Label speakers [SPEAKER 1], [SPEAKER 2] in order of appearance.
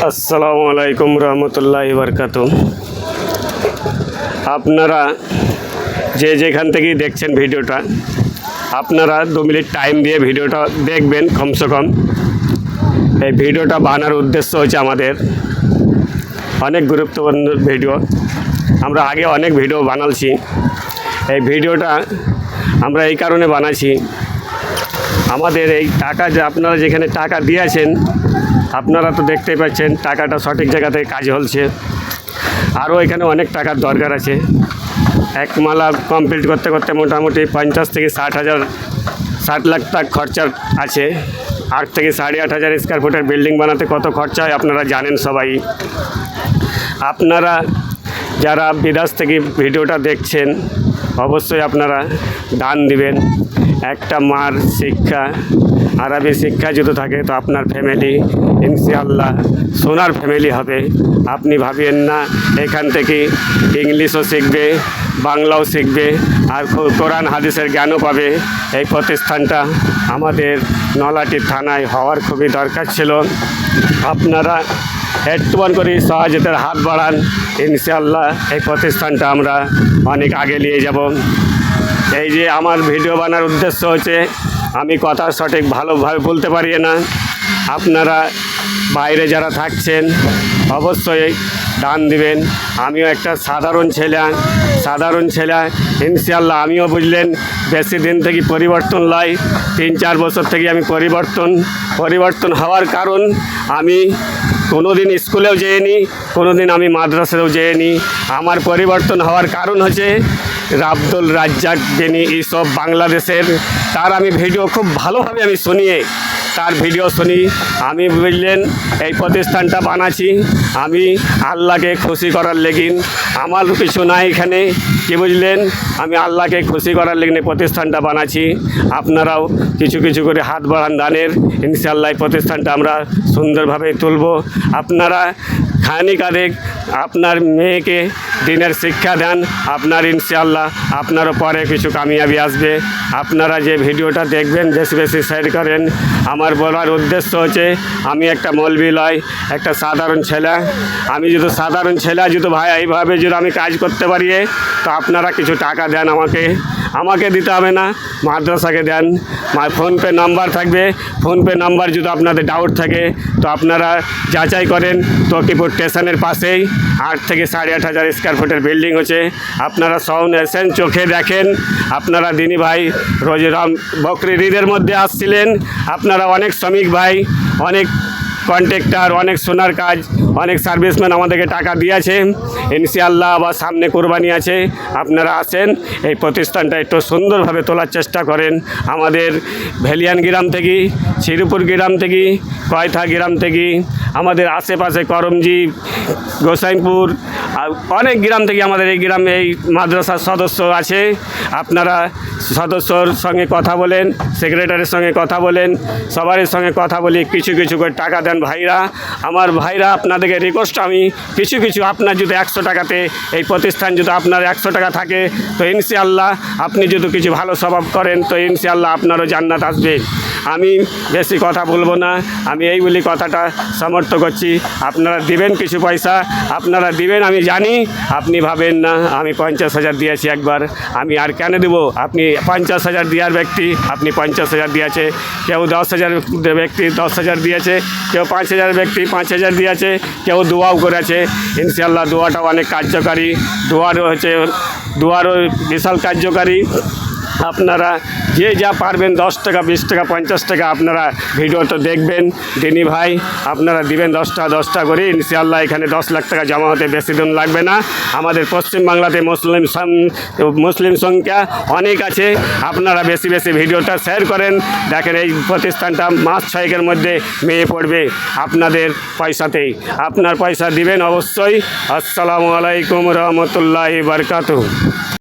[SPEAKER 1] আসসালামু আলাইকুম রহমতুল্লাহ বরকাত আপনারা যে যেখান থেকেই দেখছেন ভিডিওটা, আপনারা দু মিনিট টাইম দিয়ে ভিডিওটা দেখবেন কমসে কম। এই ভিডিওটা বানার উদ্দেশ্য হচ্ছে আমাদের অনেক গুরুত্বপূর্ণ ভিডিও। আমরা আগে অনেক ভিডিও বানালছি। এই ভিডিওটা আমরা এই কারণে বানাচ্ছি আমাদের এই টাকা যে আপনারা যেখানে টাকা দিয়েছেন, আপনারা তো দেখতেই পাচ্ছেন, টাকাটা সঠিক জায়গাতে কাজ হচ্ছে। আরও এখানে অনেক টাকার দরকার আছে। এক মালা কমপ্লিট করতে করতে মোটামুটি পঞ্চাশ থেকে ষাট হাজার, ষাট লাখ টাকা খরচা আছে। আট থেকে সাড়ে আট হাজার স্কোয়ার ফুটের বিল্ডিং বানাতে কত খরচা হয় আপনারা জানেন সবাই। আপনারা যারা বিদেশ থেকে ভিডিওটা দেখছেন, অবশ্যই আপনারা দান দিবেন। একটা মার শিক্ষা, আরবি শিক্ষা যদি থাকে, তো আপনার ফ্যামিলি ইনশাআল্লাহ সোনার ফ্যামিলি হবে। আপনি ভাবিয়েন না, এখান থেকে ইংলিশও শিখবে, বাংলাও শিখবে, আর কোরআন, হাদিসের জ্ঞানও পাবে। এই প্রতিষ্ঠানটা আমাদের নলাটি থানায় হওয়ার খুবই দরকার ছিল। আপনারা একটুমান করে সহযোগিতার হাত বাড়ান। ইনশাআল্লাহ এই প্রতিষ্ঠানটা আমরা অনেক আগে নিয়ে যাব। এই যে আমার ভিডিও বানার উদ্দেশ্য হচ্ছে, আমি কথা সঠিক ভালোভাবে বলতে পারি না। আপনারা বাইরে যারা থাকছেন, অবশ্যই দান দিবেন। আমিও একটা সাধারণ ছেলে সাধারণ ছেলে। ইনশাল্লাহ আমিও বুঝলেন, বেশি দিন থেকে পরিবর্তন লয় তিন চার বছর থেকে আমি পরিবর্তন পরিবর্তন হওয়ার কারণ আমি কোনো দিন স্কুলেও যেইনি কোনো দিন আমি মাদ্রাসাতেও যেইনি। আমার পরিবর্তন হওয়ার কারণ হচ্ছে আব্দুল রাজ্জাক যিনি এইসব বাংলাদেশের, তার আমি ভিডিও খুব ভালোভাবে আমি শুনিয়ে তার ভিডিও শুনি। আমি বুঝলেন এই প্রতিষ্ঠানটা বানাচ্ছি। আমি আল্লাহকে খুশি করার লেগিন। আমার কিছু নাই এখানে। কি বুঝলেন? আমি আল্লাহকে খুশি করার লেগিন এই প্রতিষ্ঠানটা বানাচ্ছি। আপনারাও কিছু কিছু করে হাত বাড়ান দানের। ইনশাল্লাহ এই প্রতিষ্ঠানটা আমরা সুন্দরভাবে তুলব। আপনারা খানিক আদেক আপনার মেয়েকে দিনের শিক্ষা দেন। আপনার ইনশাল্লাহ আপনারও পরে কিছু কামিয়াবি আসবে। আপনারা যে ভিডিওটা দেখবেন, বেশি বেশি শেয়ার করেন। আমার বলার উদ্দেশ্য হচ্ছে, আমি একটা মলবি লয় একটা সাধারণ ছেলে। আমি যদি সাধারণ ছেলে, যদি ভাই, এইভাবে যদি আমি কাজ করতে পারি, তো আপনারা কিছু টাকা দেন আমাকে। আমাকে দিতে হবে না, মাদ্রাসাকে দেন। ফোনপে নাম্বার থাকবে। ফোনপে নাম্বার যদি আপনাদের ডাউট থাকে, তো আপনারা যাচাই করেন। তকিপুর স্টেশনের পাশেই, আট থেকে সাড়ে আট হাজার স্কোয়ার ফুটের বিল্ডিং হচ্ছে। আপনারা সাউন্ড এসেন চোখে দেখেন। আপনারা দিনী ভাই রোজ রাম বকরি ঈদের মধ্যে আসছিলেন। আপনারা অনেক শ্রমিক ভাই, অনেক কন্ট্রাক্টর অনেক সোনার কাজ অনেক সার্ভিসম্যান আমাদেরকে টাকা দিয়েছে। ইনশাআল্লাহ আবার সামনে কোরবানি আছে। আপনারা আসেন, এই প্রতিষ্ঠানটা একটু সুন্দরভাবে তোলার চেষ্টা করেন। আমাদের ভেলিয়ান গ্রাম থেকে, শ্রীপুর গ্রাম থেকে, কয়থা গ্রাম থেকে, আমাদের আশেপাশে করমজি, গোসাইনপুর আর অনেক গ্রাম থেকে আমাদের এই গ্রামে এই মাদ্রাসার সদস্য আছে। আপনারা সদস্যর সঙ্গে কথা বলেন সেক্রেটারির সঙ্গে কথা বলেন সবার সঙ্গে কথা বলি, কিছু কিছু করে টাকা দেন ভাইরা। আমার ভাইরা আপনাদেরকে রিকোয়েস্ট আমি কিছু কিছু আপনার যদি একশো টাকাতে, এই প্রতিষ্ঠান যদি আপনার একশো টাকা থাকে, তো ইনশাআল্লাহ আপনি যদি কিছু ভালো স্বভাব করেন, তো ইনশাআল্লাহ আপনারও জান্নাত আসবে। আমি বেশি কথা বলব না। আমি এই বলি কথাটা সমর্থ করছি। আপনারা দিবেন কিছু পয়সা, আপনারা দিবেন, আমি জানি। আপনি ভাবেন না, আমি পঞ্চাশ হাজার দিয়েছি একবার। আমি আর কেন দেবো? আপনি পঞ্চাশ হাজার দেওয়ার ব্যক্তি, আপনি পঞ্চাশ হাজার দিয়েছে। কেউ দশ হাজার ব্যক্তি দশ হাজার দিয়েছে, কেউ পাঁচ হাজার ব্যক্তি পাঁচ হাজার দিয়েছে, কেউ দোয়াও করেছে। ইনশাল্লাহ দোয়াটাও অনেক কার্যকারী। দোয়ারও হচ্ছে দোয়ারও বিশাল কার্যকারী। আপনারা যে যা পারবেন দশ টাকা, বিশ টাকা, পঞ্চাশ টাকা আপনারা ভিডিও তো দেখবেন। দিনী ভাই, আপনারা দিবেন দশটা দশটা করে ইনশাআল্লাহ এখানে দশ লাখ টাকা জমা হতে বেশি দিন লাগবে না। আমাদের পশ্চিমবাংলাতে মুসলিম মুসলিম সংখ্যা অনেক আছে। আপনারা বেশি বেশি ভিডিওটা শেয়ার করেন। দেখেন এই প্রতিষ্ঠানটা মাস ছয়েকের মধ্যে মেয়ে পড়বে আপনাদের পয়সাতেই। আপনার পয়সা দিবেন অবশ্যই। আসসালামু আলাইকুম রহমতুল্লাহ বারকাতু